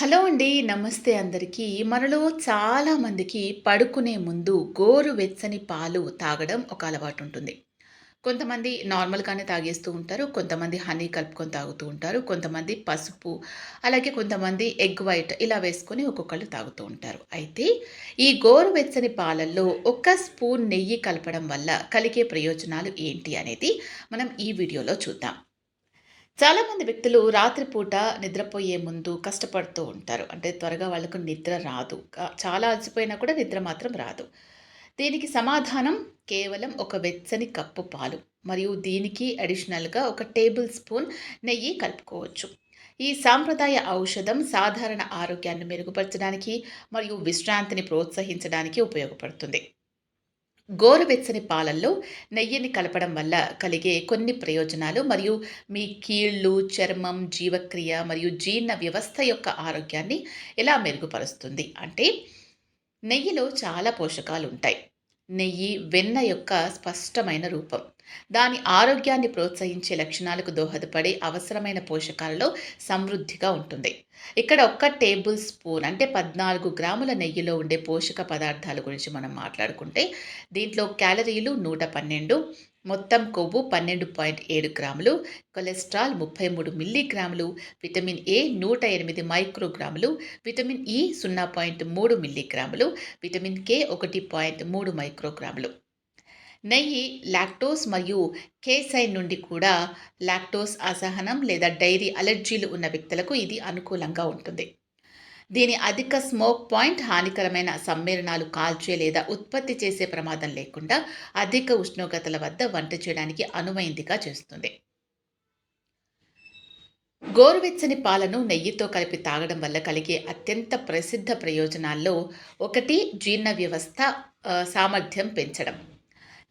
Hello అండి. నమస్తే అందరికీ. మనలో చాలామందికి పడుకునే ముందు గోరువెచ్చని పాలు తాగడం ఒక అలవాటు ఉంటుంది కొంతమంది నార్మల్‌గానే తాగేస్తూ ఉంటారు. కొంతమంది హనీ కలుపుకొని తాగుతూ ఉంటారు. కొంతమంది పసుపు, అలాగే కొంతమంది ఎగ్ వైట్ ఇలా వేసుకొని ఒక్కొక్కళ్ళు తాగుతూ ఉంటారు. అయితే ఈ గోరువెచ్చని పాలల్లో ఒక స్పూన్ నెయ్యి కలపడం వల్ల కలిగే ప్రయోజనాలు ఏంటి అనేది మనం ఈ వీడియోలో చూద్దాం. చాలామంది వ్యక్తులు రాత్రిపూట నిద్రపోయే ముందు కష్టపడుతూ ఉంటారు. అంటే త్వరగా వాళ్ళకు నిద్ర రాదు. చాలా అలసిపోయినా కూడా నిద్ర మాత్రం రాదు. దీనికి సమాధానం కేవలం ఒక వెచ్చని కప్పు పాలు మరియు దీనికి అడిషనల్‌గా ఒక టేబుల్ స్పూన్ నెయ్యి కలుపుకోవచ్చు. ఈ సాంప్రదాయ ఔషధం సాధారణ ఆరోగ్యాన్ని మెరుగుపరచడానికి మరియు విశ్రాంతిని ప్రోత్సహించడానికి ఉపయోగపడుతుంది. గోరువెచ్చని పాలల్లో నెయ్యిని కలపడం వల్ల కలిగే కొన్ని ప్రయోజనాలు మరియు మీ కీళ్ళు, చర్మం, జీవక్రియ మరియు జీర్ణ వ్యవస్థ యొక్క ఆరోగ్యాన్ని ఎలా మెరుగుపరుస్తుంది అంటే నెయ్యిలో చాలా పోషకాలు ఉంటాయి. నెయ్యి వెన్న యొక్క స్పష్టమైన రూపం. దాని ఆరోగ్యాన్ని ప్రోత్సహించే లక్షణాలకు దోహదపడే అవసరమైన పోషకాలలో సమృద్ధిగా ఉంటుంది. ఇక్కడ ఒక్క టేబుల్ స్పూన్ అంటే 14 గ్రాముల నెయ్యిలో ఉండే పోషక పదార్థాల గురించి మనం మాట్లాడుకుంటే దీంట్లో క్యాలరీలు 112, మొత్తం కొవ్వు 12.7 గ్రాములు, కొలెస్ట్రాల్ 33 మిల్లీగ్రాములు, విటమిన్ ఏ 108 మైక్రోగ్రాములు, విటమిన్ ఇ 0.3 మిల్లీగ్రాములు, విటమిన్ కే 1.3 మైక్రోగ్రాములు. నెయ్యి లాక్టోస్ మరియు కేసైన్ నుండి కూడా లాక్టోస్ అసహనం లేదా డైరీ అలెర్జీలు ఉన్న వ్యక్తులకు ఇది అనుకూలంగా ఉంటుంది. దీని అధిక స్మోక్ పాయింట్ హానికరమైన సమ్మేళనాలు కాల్చే లేదా ఉత్పత్తి చేసే ప్రమాదం లేకుండా అధిక ఉష్ణోగ్రతల వద్ద వంట చేయడానికి అనువైందిగా చేస్తుంది. గోరువెచ్చని పాలను నెయ్యితో కలిపి తాగడం వల్ల కలిగే అత్యంత ప్రసిద్ధ ప్రయోజనాల్లో ఒకటి జీర్ణ వ్యవస్థ సామర్థ్యం పెంచడం.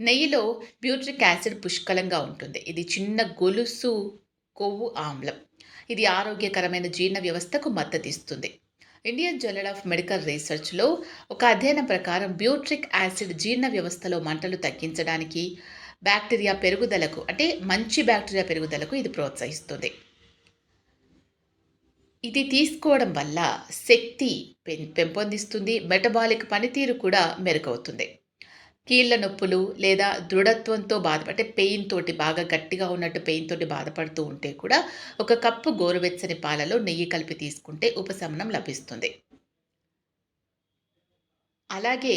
నెయ్యిలో బ్యూట్రిక్ యాసిడ్ పుష్కలంగా ఉంటుంది. ఇది చిన్న గొలుసు కొవ్వు ఆమ్లం. ఇది ఆరోగ్యకరమైన జీర్ణ వ్యవస్థకు మద్దతిస్తుంది. ఇండియన్ జర్నల్ ఆఫ్ మెడికల్ రీసెర్చ్‌లో ఒక అధ్యయనం ప్రకారం బ్యూట్రిక్ యాసిడ్ జీర్ణ వ్యవస్థలో మంటలు తగ్గించడానికి, బ్యాక్టీరియా పెరుగుదలకు అంటే మంచి బ్యాక్టీరియా పెరుగుదలకు ఇది ప్రోత్సహిస్తుంది. ఇది తీసుకోవడం వల్ల శక్తి పెం పెంపొందిస్తుంది. మెటబాలిక్ పనితీరు కూడా మెరుగవుతుంది. కీళ్ళ నొప్పులు లేదా దృఢత్వంతో బాధపడే అంటే పెయిన్ తోటి బాగా గట్టిగా ఉన్నట్టు పెయిన్ తోటి బాధపడుతూ ఉంటే కూడా ఒక కప్పు గోరువెచ్చని పాలలో నెయ్యి కలిపి తీసుకుంటే ఉపశమనం లభిస్తుంది. అలాగే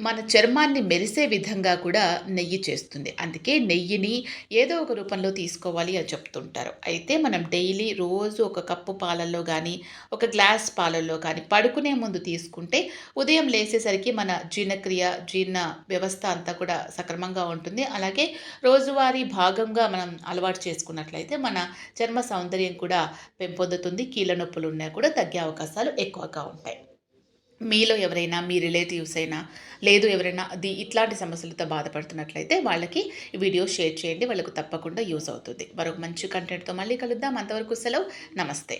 మన చర్మాన్ని మెరిసే విధంగా కూడా నెయ్యి చేస్తుంది. అందుకే నెయ్యిని ఏదో ఒక రూపంలో తీసుకోవాలి అని చెప్తుంటారు. అయితే మనం డైలీ రోజు ఒక కప్పు పాలల్లో కానీ ఒక గ్లాస్ పాలల్లో కానీ పడుకునే ముందు తీసుకుంటే ఉదయం లేసేసరికి మన జీర్ణక్రియ, జీర్ణ వ్యవస్థ అంతా కూడా సక్రమంగా ఉంటుంది. అలాగే రోజువారీ భాగంగా మనం అలవాటు చేసుకున్నట్లయితే మన చర్మ సౌందర్యం కూడా పెంపొందుతుంది. కీళ్ళ నొప్పులు ఉన్నా కూడా తగ్గే అవకాశాలు ఎక్కువగా ఉంటాయి. మీలో ఎవరైనా మీ రిలేటివ్స్ అయినా, లేదు ఎవరైనా అది ఇట్లాంటి సమస్యలతో బాధపడుతున్నట్లయితే వాళ్ళకి ఈ వీడియో షేర్ చేయండి. వాళ్ళకు తప్పకుండా యూస్ అవుతుంది. మరొక మంచి కంటెంట్‌తో మళ్ళీ కలుద్దాం. అంతవరకు సెలవు. నమస్తే.